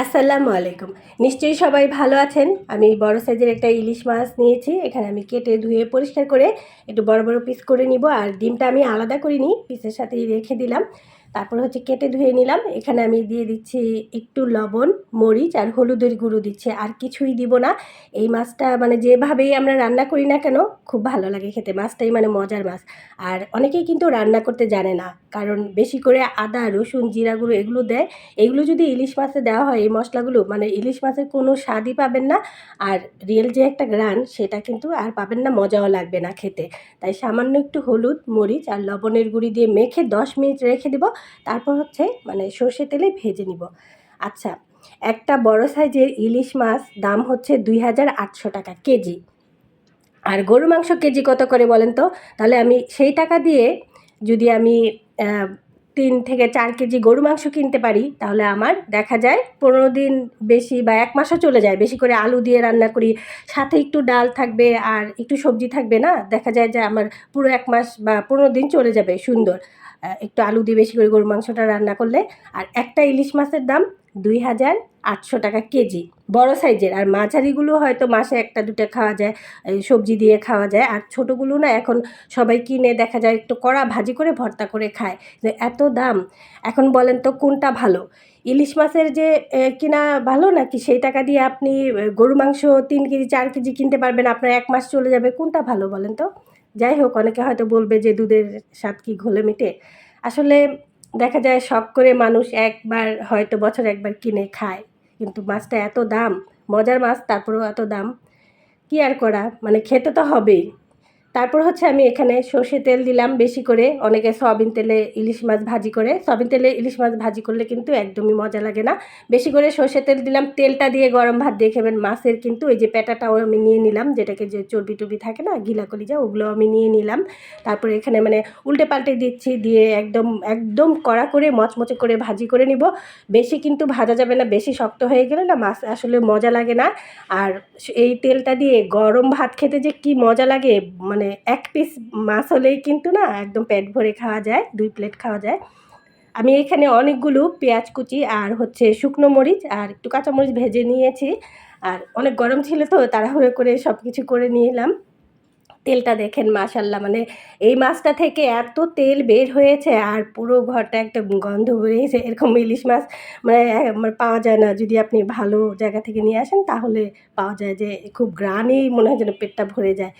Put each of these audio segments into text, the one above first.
আসসালামু আলাইকুম। নিশ্চয়ই সবাই ভালো আছেন? আমি বড় সাইজের একটা ইলিশ মাছ নিয়েছি। এখানে আমি কেটে ধুয়ে পরিষ্কার করে একটু বড় বড় পিস করে নিব। আর ডিমটা আমি আলাদা করিনি পিসের সাথেই রেখে দিলাম। তারপর হচ্ছে কেটে ধুয়ে নিলাম। এখানে আমি দিয়ে দিচ্ছি একটু লবণ, মরিচ আর হলুদের গুঁড়ো দিচ্ছি। আর কিছুই দিব না। এই মাছটা মানে যেভাবেই আমরা রান্না করি না কেন, খুব ভালো লাগে খেতে। মাছটাই মানে মজার মাছ। আর অনেকেই কিন্তু রান্না করতে জানে না। কারণ বেশি করে আদা, রসুন, জিরা গুঁড়ো এগুলো দেয়। এগুলো যদি ইলিশ মাছে দেওয়া হয়, এই মশলাগুলো মানে ইলিশ মাছের কোনো স্বাদই পাবেন না। আর রিয়েল যে একটা গ্রান সেটা কিন্তু আর পাবেন না, মজাও লাগবে না খেতে। তাই সামান্য একটু হলুদ, মরিচ আর লবণের গুঁড়ি দিয়ে মেখে দশ মিনিট রেখে দেবো। তারপর হচ্ছে মানে সর্ষে তেলে ভেজে নিব। আচ্ছা একটা বড় সাইজের ইলিশ মাছ দাম হচ্ছে দুই হাজার আটশো টাকা কেজি। আর গরু মাংস কেজি কত করে বলেন তো? তাহলে আমি সেই টাকা দিয়ে যদি আমি তিন থেকে চার কেজি গরু মাংস কিনতে পারি, তাহলে আমার দেখা যায় পনেরো দিন বেশি বা এক মাসও চলে যায়। বেশি করে আলু দিয়ে রান্না করি, সাথে একটু ডাল থাকবে আর একটু সবজি থাকবে না, দেখা যায় যে আমার পুরো এক মাস বা পনেরো দিন চলে যাবে সুন্দর। একটু আলু দিয়ে বেশি করে গরু মাংসটা রান্না করলে, আর একটা ইলিশ মাছের দাম দুই হাজার আটশো টাকা কেজি। বড় সাইজের। আর মাঝারিগুলো হয়তো মাসে একটা, দুটো খাওয়া যায় সবজি দিয়ে খাওয়া যায়। আর ছোটোগুলো না এখন সবাই কিনে, দেখা যায় একটু কড়া ভাজি করে ভর্তা করে খায়। এত দাম। এখন বলেন তো কোনটা ভালো? ইলিশ মাছের যে কিনা ভালো নাকি সেই টাকা দিয়ে আপনি গরু মাংস তিন কেজি, চার কেজি কিনতে পারবেন, আপনার এক মাস চলে যাবে। কোনটা ভালো বলেন তো? যাই হোক, অনেকে হয়তো বলবে যে দুধের স্বাদ কি ঘোলে মিটে? আসলে দেখা যায় শখ করে মানুষ একবার হয়তো বছর একবার কিনে খায়। কিন্তু মাছটা এত দাম, মজার মাছ, তারপরেও এত দাম। কি আর করা? মানে খেতে তো হবেই। তারপর হচ্ছে আমি এখানে সর্ষে তেল দিলাম বেশি করে। অনেকে সয়াবিন তেলে ইলিশ মাছ ভাজি করে। সয়াবিন তেলে ইলিশ মাছ ভাজি করলে কিন্তু একদমই মজা লাগে না। বেশি করে সর্ষে তেল দিলাম। তেলটা দিয়ে গরম ভাত দিয়ে খাবেন। মাছের কিন্তু এই যে পেটাটাও আমি নিয়ে নিলাম। যেটাকে যে চর্বি টর্বি থাকে না, গিলা কলিজা, ওগুলো আমি নিয়ে নিলাম। তারপরে এখানে মানে উল্টে পাল্টে দিচ্ছি দিয়ে একদম একদম কড়া করে মচমচে করে ভাজি করে নিব। বেশি কিন্তু ভাজা যাবে না। বেশি শক্ত হয়ে গেলে না মাছ আসলে মজা লাগে না। আর এই তেলটা দিয়ে গরম ভাত খেতে যে কি মজা লাগে মানে এক পিস মাছ হলেই কিন্তু না একদম পেট ভরে খাওয়া যায়, দুই প্লেট খাওয়া যায়। আমি এখানে অনেকগুলো পেঁয়াজ কুচি আর হচ্ছে শুকনো মরিচ আর একটু কাঁচামরিচ ভেজে নিয়েছি। আর অনেক গরম ছিল তো তাড়াহুড়ো করে সব কিছু করে নিলাম। তেলটা দেখেন মাশাল্লাহ মানে এই মাছটা থেকে এত তেল বের হয়েছে আর পুরো ঘরটা একটা গন্ধ বেরিয়েছে এরকম ইলিশ মাছ মানে মানে পাওয়া যায় না। যদি আপনি ভালো জায়গা থেকে নিয়ে আসেন তাহলে পাওয়া যায় যে খুব গ্রানেই মনে হয় যেন পেটটা ভরে যায়।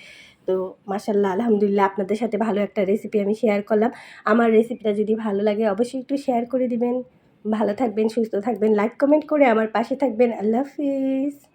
তো মাসাল্লাহ আলহামদুলিল্লাহ আপনাদের সাথে ভালো একটা রেসিপি আমি শেয়ার করলাম। আমার রেসিপিটা যদি ভালো লাগে অবশ্যই একটু শেয়ার করে দিবেন। ভালো থাকবেন, সুস্থ থাকবেন লাইক কমেন্ট করে আমার পাশে থাকবেন। আল্লাহ হাফিজ।